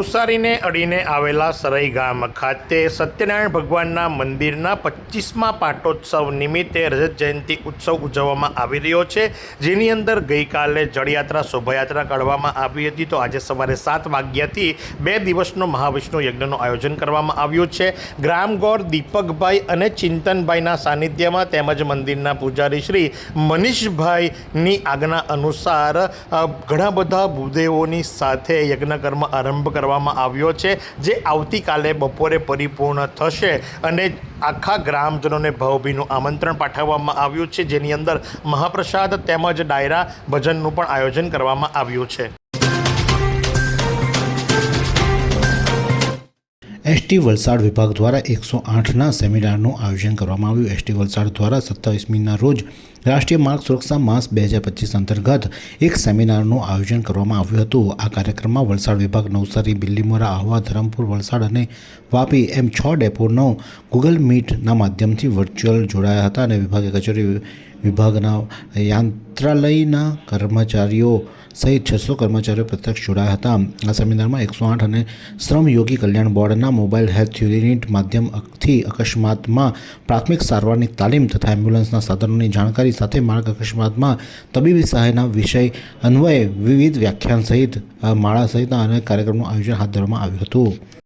ઉસારીને અડીને આવેલા સરઈ ગામ ખાતે સત્યનારાયણ ભગવાનના મંદિરના પચીસમા પાટોત્સવ નિમિત્તે રજત જયંતિ ઉત્સવ ઉજવવામાં આવી રહ્યો છે. જેની અંદર ગઈકાલે જળયાત્રા, શોભાયાત્રા કાઢવામાં આવી હતી. તો આજે સવારે સાત વાગ્યાથી બે દિવસનો મહાવિષ્ણુ યજ્ઞનું આયોજન કરવામાં આવ્યું છે. ગ્રામગોર દીપકભાઈ અને ચિંતનભાઈના સાનિધ્યમાં તેમજ મંદિરના પૂજારી શ્રી મનીષભાઈની આજ્ઞા અનુસાર ઘણા બધા ભૂદેવોની સાથે યજ્ઞકર્મ આરંભ કરવામાં આવ્યો છે, જે આવતીકાલે બપોરે પરિપૂર્ણ થશે. અને આખા ગ્રામજનોને ભાવભીનું આમંત્રણ પાઠવવામાં આવ્યું છે, જેની અંદર મહાપ્રસાદ તેમજ ડાયરા ભજનનું પણ આયોજન કરવામાં આવ્યું છે. એસટી વલસાડ વિભાગ દ્વારા એકસો આઠના સેમિનારનું આયોજન કરવામાં આવ્યું. એસટી વલસાડ દ્વારા સત્તાવીસમીના રોજ રાષ્ટ્રીય માર્ગ સુરક્ષા માસ બે હજાર પચીસ અંતર્ગત એક સેમિનારનું આયોજન કરવામાં આવ્યું હતું. આ કાર્યક્રમમાં વલસાડ વિભાગ નવસારી, બિલ્લીમોરા, આહવા, ધરમપુર, વલસાડ અને વાપી એમ છ ડેપોનો ગૂગલ મીટના માધ્યમથી વર્ચ્યુઅલ જોડાયા હતા અને વિભાગીય કચેરી વિભાગના યંત્રાલયના કર્મચારીઓ સહિત છસો કર્મચારીઓ પ્રત્યક્ષ જોડાયા હતા. આ સેમિનારમાં એકસો આઠ અને શ્રમયોગી કલ્યાણ બોર્ડના મોબાઈલ હેલ્થ યુનિટ માધ્યમથી અકસ્માતમાં પ્રાથમિક સારવારની તાલીમ તથા એમ્બ્યુલન્સના સાધનોની જાણકારી સાથે માર્ગ અકસ્માતમાં તબીબી સહાયના વિષય અન્વયે વિવિધ વ્યાખ્યાન સહિત માળા સહિતના અનેક કાર્યક્રમનું આયોજન હાથ ધરવામાં આવ્યું હતું.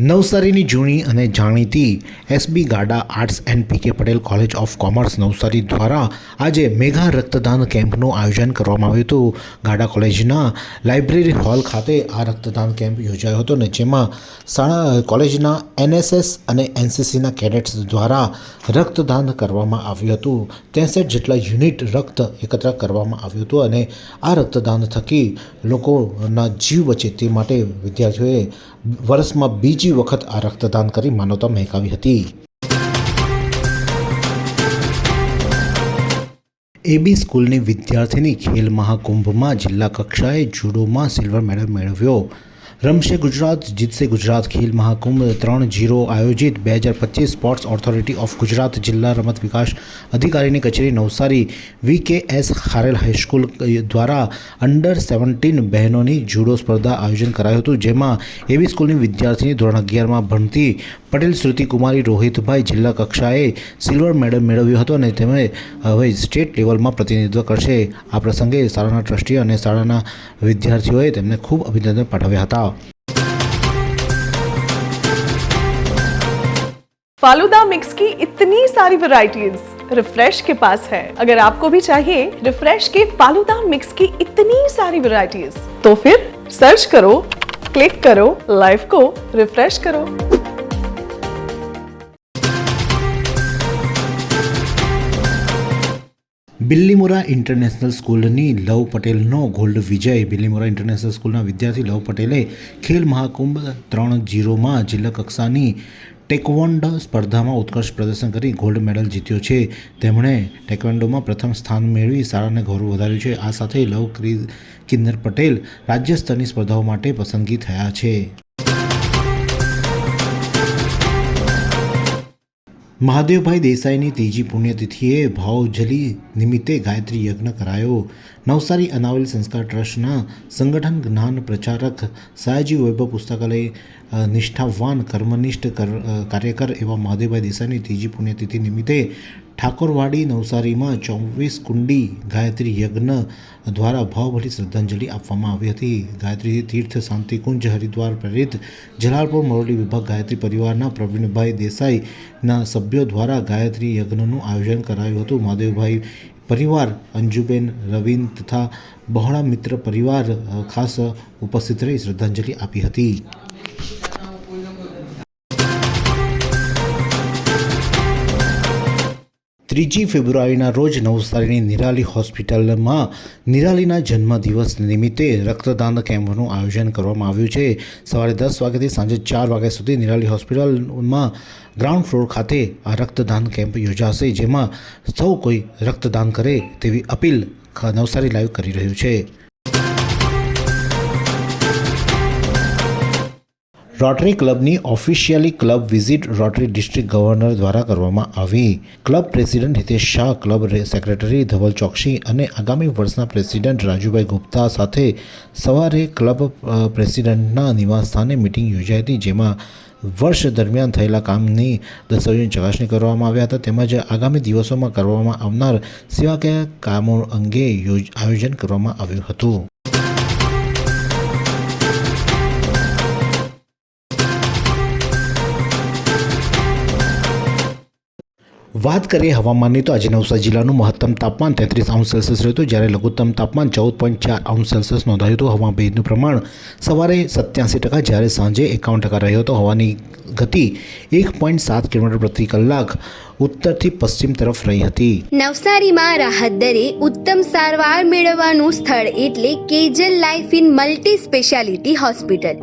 નવસારીની જૂની અને જાણીતી SB Gada arts and PK Patel college of commerce Navsari દ્વારા આજે મેગા રક્તદાન કેમ્પનું આયોજન કરવામાં આવ્યું હતું. ગાડા કોલેજના લાઇબ્રેરી હોલ ખાતે આ રક્તદાન કેમ્પ યોજાયો હતો ને જેમાં શાળા, કોલેજના એનએસએસ અને એનસીસીના કેડેટ્સ દ્વારા રક્તદાન કરવામાં આવ્યું હતું. ત્રેસઠ જેટલા યુનિટ રક્ત એકત્ર કરવામાં આવ્યું હતું અને આ રક્તદાન થકી લોકોના જીવ બચે તે માટે વિદ્યાર્થીઓએ વર્ષમાં બીજી વખત આ રક્તદાન કરી માનવતા મહેકાવી હતી. એબી સ્કૂલની વિદ્યાર્થીની ખેલ મહાકુંભમાં જિલ્લા કક્ષાએ જુડોમાં સિલ્વર મેડલ મેળવ્યો. રમશે ગુજરાત, જીતશે ગુજરાત. ખેલ મહાકુંભ ત્રણ જીરો આયોજિત. બે હજાર પચીસ સ્પોર્ટ્સ ઓથોરિટી ઓફ ગુજરાત જિલ્લા રમત વિકાસ અધિકારીની કચેરી Navsari V K S Kharel high school દ્વારા અંડર સેવન્ટીન બહેનોની જુડો સ્પર્ધા આયોજન કરાયું હતું, જેમાં એવી સ્કૂલની વિદ્યાર્થીની ધોરણ અગિયારમાં ભણતી પટેલ, શ્રુતિકુમારી, રોહિતભાઈ જિલ્લા કક્ષાએ સિલ્વર મેડલ મેળવ્યો હતો અને તેમણે હવે સ્ટેટ લેવલમાં પ્રતિનિધિત્વ કરશે. આ પ્રસંગે શાળાના ટ્રસ્ટી અને શાળાના વિદ્યાર્થીઓએ તેમને ખૂબ અભિનંદન પાઠવ્યા હતા. फालूदा मिक्स की इतनी सारी वैरायटीज रिफ्रेश के पास है अगर आपको भी चाहिए रिफ्रेश के फालूदा मिक्स की इतनी सारी वैरायटीज तो फिर सर्च करो क्लिक करो लाइफ को रिफ्रेश करो બિલ્લીમોરા ઇન્ટરનેશનલ સ્કૂલની લવ પટેલનો ગોલ્ડ વિજય બિલ્લીમોરા ઇન્ટરનેશનલ સ્કૂલના વિદ્યાર્થી લવ પટેલે ખેલ મહાકુંભ ત્રણ જીરોમાં જિલ્લા કક્ષાની ટેકવોન્ડો સ્પર્ધામાં ઉત્કર્ષ પ્રદર્શન કરી ગોલ્ડ મેડલ જીત્યો છે. તેમણે ટેકવોન્ડોમાં પ્રથમ સ્થાન મેળવી શાળાને ગૌરવ વધાર્યું છે. આ સાથે લવ કિન્નર પટેલ રાજ્ય સ્તરની સ્પર્ધાઓ માટે પસંદગી થયા છે. મહાદેવભાઈ દેસાઈની ત્રીજી પુણ્યતિથિએ ભાવજલી નિમિત્તે ગાયત્રી યજ્ઞ કરાયો. નવસારી અનાવલી સંસ્કાર ટ્રસ્ટના સંગઠન જ્ઞાન પ્રચારક સયાજી વૈભવ પુસ્તકાલય નિષ્ઠાવાન, કર્મનિષ્ઠ કાર્યકર એવા મહાદેવભાઈ દેસાઈની ત્રીજી પુણ્યતિથિ નિમિત્તે ઠાકોરવાડી નવસારીમાં ચોવીસ કુંડી ગાયત્રી યજ્ઞ દ્વારા ભાવભરી શ્રદ્ધાંજલિ આપવામાં આવી હતી. ગાયત્રી તીર્થ શાંતિકુંજ હરિદ્વાર પ્રેરિત જલાલપુર મરોડી વિભાગ ગાયત્રી પરિવારના પ્રવીણભાઈ દેસાઈના સભ્યો દ્વારા ગાયત્રી યજ્ઞનું આયોજન કરાયું હતું. મહાદેવભાઈ પરિવાર, અંજુબેન, રવિન તથા બહોળા મિત્ર પરિવાર ખાસ ઉપસ્થિત રહી શ્રદ્ધાંજલિ આપી હતી. ત્રીજી ફેબ્રુઆરીના રોજ નવસારીની નિરાલી હોસ્પિટલમાં નિરાલીના જન્મદિવસ નિમિત્તે રક્તદાન કેમ્પનું આયોજન કરવામાં આવ્યું છે. સવારે દસ વાગ્યાથી સાંજે ચાર વાગ્યા સુધી નિરાલી હોસ્પિટલમાં ગ્રાઉન્ડ ફ્લોર ખાતે આ રક્તદાન કેમ્પ યોજાશે, જેમાં સૌ કોઈ રક્તદાન કરે તેવી અપીલ નવસારી લાઈવ કરી રહ્યું છે. Rotary ક્લબની officially club visit rotary district governor દ્વારા કરવામાં આવી. Club president Hitesh Shah, club secretary Dhaval Choksi અને આગામી વર્ષના પ્રેસિડેન્ટ રાજુભાઈ ગુપ્તા સાથે સવારે ક્લબ પ્રેસિડેન્ટના નિવાસસ્થાને મિટિંગ યોજાઈ હતી, જેમાં વર્ષ દરમિયાન થયેલા કામની દસ્તાવેજોની ચકાસણી કરવામાં આવ્યા હતા. તેમજ આગામી દિવસોમાં કરવામાં આવનાર સેવા કયા કામો અંગે યોજ- આયોજન કરવામાં આવ્યું હતું. વાત કરીએ હવામાનની, તો આજે નવસારી જિલ્લાનું મહત્તમ તાપમાન તેત્રીસ અંશ સેલ્સિયસ રહ્યું હતું. જ્યારે લઘુત્તમ તાપમાન ચૌદ પોઈન્ટ ચાર અંશ સેલ્સિયસ નોંધાયું હતું. હવા ભેજનું પ્રમાણ સવારે સત્યાસી ટકા, જ્યારે સાંજે એકાવન ટકા રહ્યો હતો. હવાની ગતિ એક પોઈન્ટ સાત કિલોમીટર પ્રતિ કલાક ઉત્તરથી પશ્ચિમ તરફ રહી હતી. નવસારીમાં રાહત દરે ઉત્તમ સારવાર મેળવવાનું સ્થળ એટલે Kejal life in multi speciality hospital.